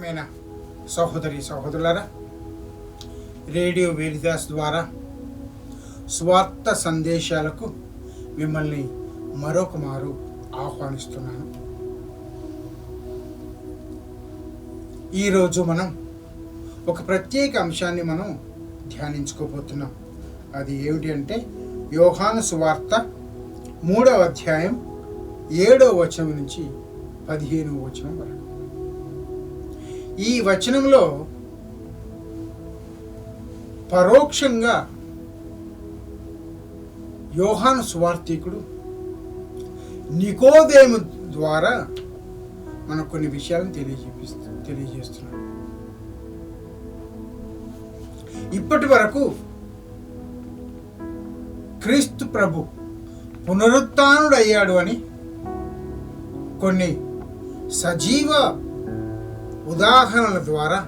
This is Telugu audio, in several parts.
ప్రియమైన సహోదరి సహోదరులారా రేడియో వేరిదాస్ ద్వారా స్వార్థ సందేశాలకు మిమ్మల్ని మరొక మారు ఆహ్వానిస్తున్నాను. ఈరోజు మనం ఒక ప్రత్యేక అంశాన్ని మనం ధ్యానించుకోబోతున్నాం. అది ఏమిటి అంటే యోహాను సువార్త మూడవ అధ్యాయం ఏడవ వచనం నుంచి పదిహేనవ వచనం వరకు. ఈ వచనంలో పరోక్షంగా యోహాను స్వార్థికుడు నికోదేము ద్వారా మనకు కొన్ని విషయాలను తెలియజేపిస్తూ తెలియజేస్తున్నాడు. ఇప్పటి వరకు క్రీస్తు ప్రభు పునరుత్డయ్యాడు అని కొన్ని సజీవ ఉదాహరణల ద్వారా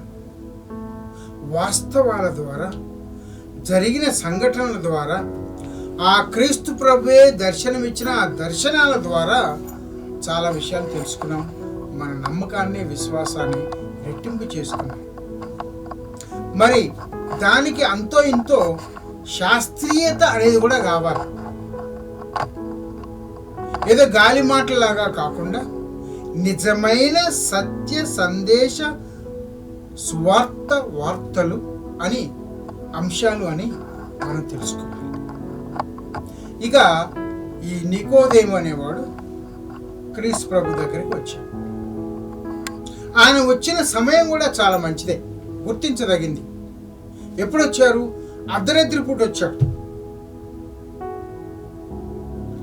వాస్తవాల ద్వారా జరిగిన సంఘటనల ద్వారా ఆ క్రీస్తు ప్రభువే దర్శనమిచ్చిన ఆ దర్శనాల ద్వారా చాలా విషయాలు తెలుసుకున్నాం. మన నమ్మకాన్ని విశ్వాసాన్ని రెట్టింపు చేసుకున్నాం. మరి దానికి అంతో ఇంతో శాస్త్రీయత అనేది కూడా కావాలి. ఏదో గాలి మాటలాగా కాకుండా నిజమైన సత్య సందేశ స్వార్థ వార్తలు అని అంశాలు అని మనం తెలుసుకోవాలి. ఇక ఈ నికోదేము అనేవాడు క్రీస్తు ప్రభు దగ్గరికి వచ్చాడు. ఆయన వచ్చిన సమయం కూడా చాలా మంచిదే గుర్తించదగింది. ఎప్పుడు వచ్చారు? అర్ధరాత్రి పూట వచ్చాడు.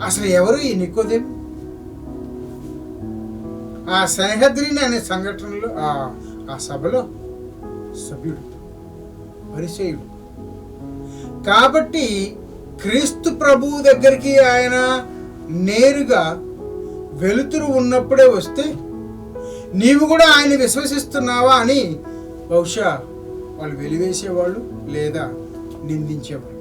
అసలు ఎవరు ఈ నికోదేము? ఆ సహద్రిని అనే సంఘటనలో ఆ ఆ సభలో సభ్యుడు పరిచయుడు. కాబట్టి క్రీస్తు ప్రభువు దగ్గరికి ఆయన నేరుగా వెలుతురు ఉన్నప్పుడే వస్తే నీవు కూడా ఆయన విశ్వసిస్తున్నావా అని బహుశా వాళ్ళు వెలివేసేవాళ్ళు లేదా నిందించేవాళ్ళు.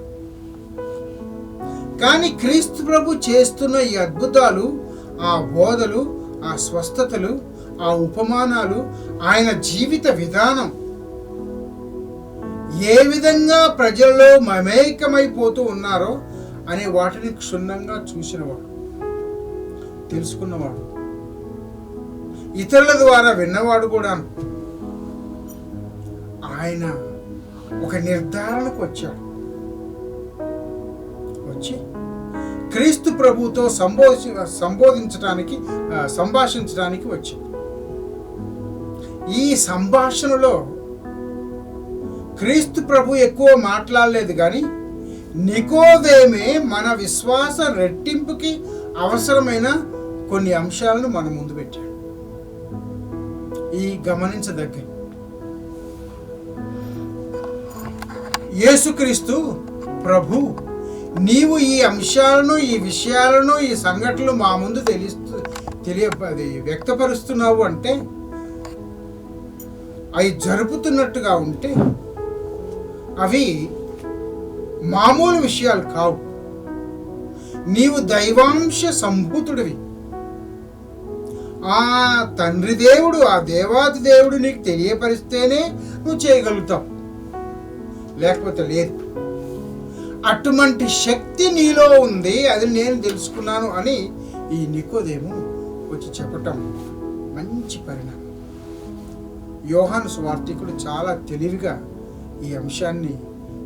కానీ క్రీస్తు ప్రభు చేస్తున్న ఈ అద్భుతాలు ఆ బోధలు ఆ స్వస్థతలు ఆ ఉపమానాలు ఆయన జీవిత విధానం. ఏ విధంగా ప్రజల్లో మమేకమైపోతూ ఉన్నారో అనే వాటిని క్షుణ్ణంగా చూసినవాడు తెలుసుకున్నవాడు ఇతరుల ద్వారా విన్నవాడు కూడా ఆయన ఒక నిర్ధారణకు వచ్చాడు. వచ్చి క్రీస్తు ప్రభుతో సంబోధి సంబోధించడానికి సంభాషించడానికి వచ్చింది. ఈ సంభాషణలో క్రీస్తు ప్రభు ఎక్కువ మాట్లాడలేదు కానీ నికోదేమే మన విశ్వాస రెట్టింపుకి అవసరమైన కొన్ని అంశాలను మన ముందు పెట్టాడు. ఈ గమనించదగ్గ యేసుక్రీస్తు ప్రభు నీవు ఈ అంశాలను ఈ విషయాలను ఈ సంఘటనలు మా ముందు తెలుస్తూ తెలియ అది వ్యక్తపరుస్తున్నావు అంటే అవి జరుపుతున్నట్టుగా ఉంటే అవి మామూలు విషయాలు కావు. నీవు దైవాంశ సంభూతుడివి. ఆ తండ్రి దేవుడు ఆ దేవాది దేవుడు నీకు తెలియపరిస్తేనే నువ్వు చేయగలుగుతావు. లేకపోతే లేదు. అటువంటి శక్తి నీలో ఉంది అది నేను తెలుసుకున్నాను అని ఈ నికోదేము వచ్చి చెప్పటం మంచి పరిణామం. యోహాను స్వార్థికుడు చాలా తెలివిగా ఈ అంశాన్ని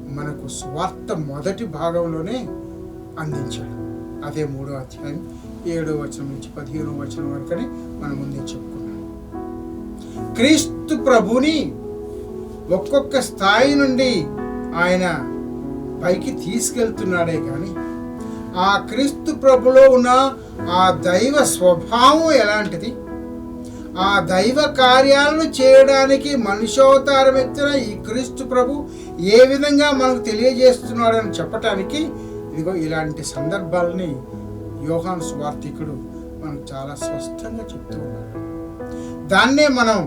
మనకు స్వార్థ మొదటి భాగంలోనే అందించాడు. అదే మూడో అధ్యాయం ఏడో వచనం నుంచి పదిహేనో వచనం వరకనే మనం ముందే చెప్పుకున్నాం. క్రీస్తు ప్రభుని ఒక్కొక్క స్థాయి నుండి ఆయన పైకి తీసుకెళ్తున్నాడే కానీ ఆ క్రీస్తు ప్రభులో ఉన్న ఆ దైవ స్వభావం ఎలాంటిది? ఆ దైవ కార్యాలను చేయడానికి మనుషోవతారం ఎత్తిన ఈ క్రీస్తు ప్రభు ఏ విధంగా మనకు తెలియజేస్తున్నాడని చెప్పటానికి ఇదిగో ఇలాంటి సందర్భాలని యోహాన్ స్వార్థికుడు మనకు చాలా స్పష్టంగా చెప్తూ ఉన్నాడు. దాన్నే మనం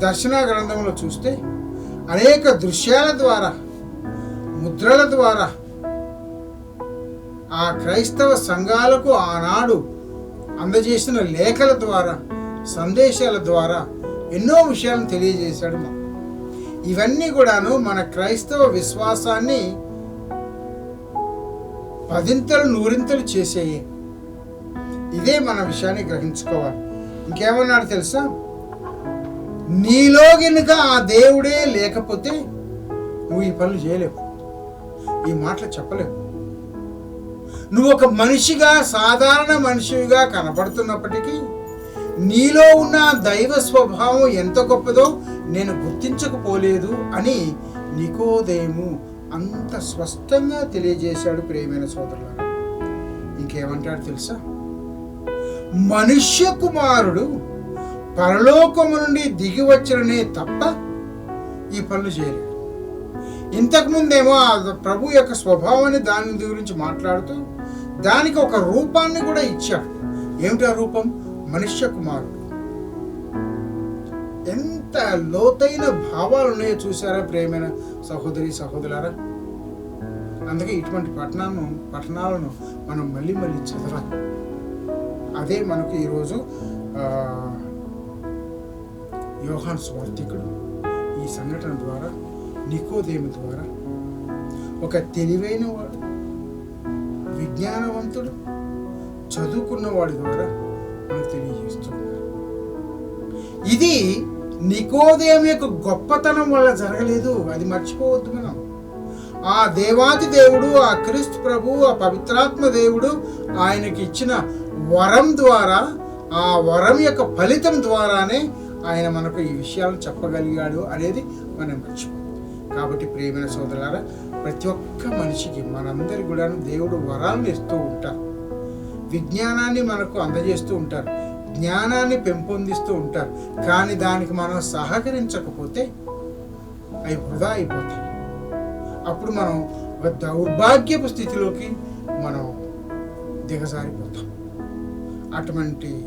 దర్శన గ్రంథంలో చూస్తే అనేక దృశ్యాల ద్వారా ముద్రల ద్వారా. ఆ క్రైస్తవ సంఘాలకు ఆనాడు అందజేసిన లేఖల ద్వారా సందేశాల ద్వారా ఎన్నో విషయాలను తెలియజేశాడు ఇవన్నీ కూడాను మన క్రైస్తవ విశ్వాసాన్ని పదింతలు నూరింతలు చేసేయి. ఇదే మన విషయాన్ని గ్రహించుకోవాలి. ఇంకేమన్నాడు తెలుసా? నీలో గనుక ఆ దేవుడే లేకపోతే నువ్వు ఈ పనులు చేయలేవు. ఈ మాటలు చెప్పలేవు నువ్వు ఒక మనిషిగా సాధారణ మనిషిగా కనపడుతున్నప్పటికీ నీలో ఉన్న దైవ స్వభావం ఎంత గొప్పదో నేను గుర్తించకపోలేదు అని నికోదేము అంత స్పష్టంగా తెలియజేశాడు ప్రేమైన సోదరుల ఇంకేమంటాడు తెలుసా? మనుష్య కుమారుడు పరలోకము నుండి దిగి వచ్చిననే తప్ప ఈ పనులు చేయలేదు. ఇంతకుముందేమో ఆ ప్రభు యొక్క స్వభావాన్ని దాని గురించి మాట్లాడుతూ దానికి ఒక రూపాన్ని కూడా ఇచ్చాడు. ఏమిటి ఆ రూపం? మనుష్య కుమారుడు. ఎంత లోతైన భావాలు ఉన్నాయో చూసారా ప్రేమైన సహోదరి సహోదరులారా? అందుకే ఇటువంటి పట్టణాలను పట్టణాలను మనం మళ్ళీ మళ్ళీ చదవాలి. అదే మనకు ఈరోజు యోహాన్ స్వార్థికుడు ఈ సంఘటన ద్వారా నికోదేమి ద్వారా ఒక తెలివైన వాడు విజ్ఞానవంతుడు చదువుకున్నవాడి ద్వారా మనకు తెలియజేస్తున్నారు. ఇది నికోదేమి యొక్క గొప్పతనం వల్ల జరగలేదు అది మర్చిపోవద్దు మనం. ఆ దేవాది దేవుడు ఆ క్రీస్తు ప్రభు ఆ పవిత్రాత్మ దేవుడు ఆయనకి ఇచ్చిన వరం ద్వారా ఆ వరం యొక్క ఫలితం ద్వారానే ఆయన మనకు ఈ విషయాలు చెప్పగలిగాడు అనేది మనం మర్చిపో కాబట్టి ప్రేమైన సోదరులారా ప్రతి ఒక్క మనిషికి మనందరి కూడా దేవుడు వరాలను ఇస్తూ ఉంటారు. విజ్ఞానాన్ని మనకు అందజేస్తూ ఉంటారు. జ్ఞానాన్ని పెంపొందిస్తూ ఉంటారు. కానీ దానికి మనం సహకరించకపోతే అవి వృధా అయిపోతాయి. అప్పుడు మనం ఒక దౌర్భాగ్యపు స్థితిలోకి మనం దిగజారిపోతాం. అటువంటి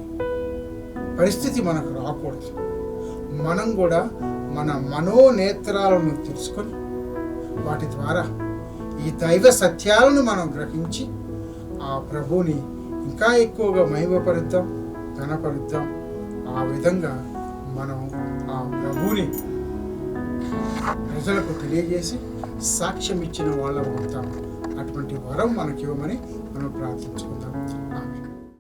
పరిస్థితి మనకు రాకూడదు. మనం కూడా మన మనోనేత్రాలను తెలుసుకొని వాటి ద్వారా ఈ దైవ సత్యాలను మనం గ్రహించి ఆ ప్రభువుని ఇంకా ఎక్కువగా మహిమపరుద్దాం ఘనపరుద్దాం ఆ విధంగా మనం ఆ ప్రభువుని ప్రజలకు తెలియజేసి సాక్ష్యం ఇచ్చిన వాళ్ళం అవుతాం. అటువంటి వరం మనకివ్వమని మనం ప్రార్థించుకుందాం.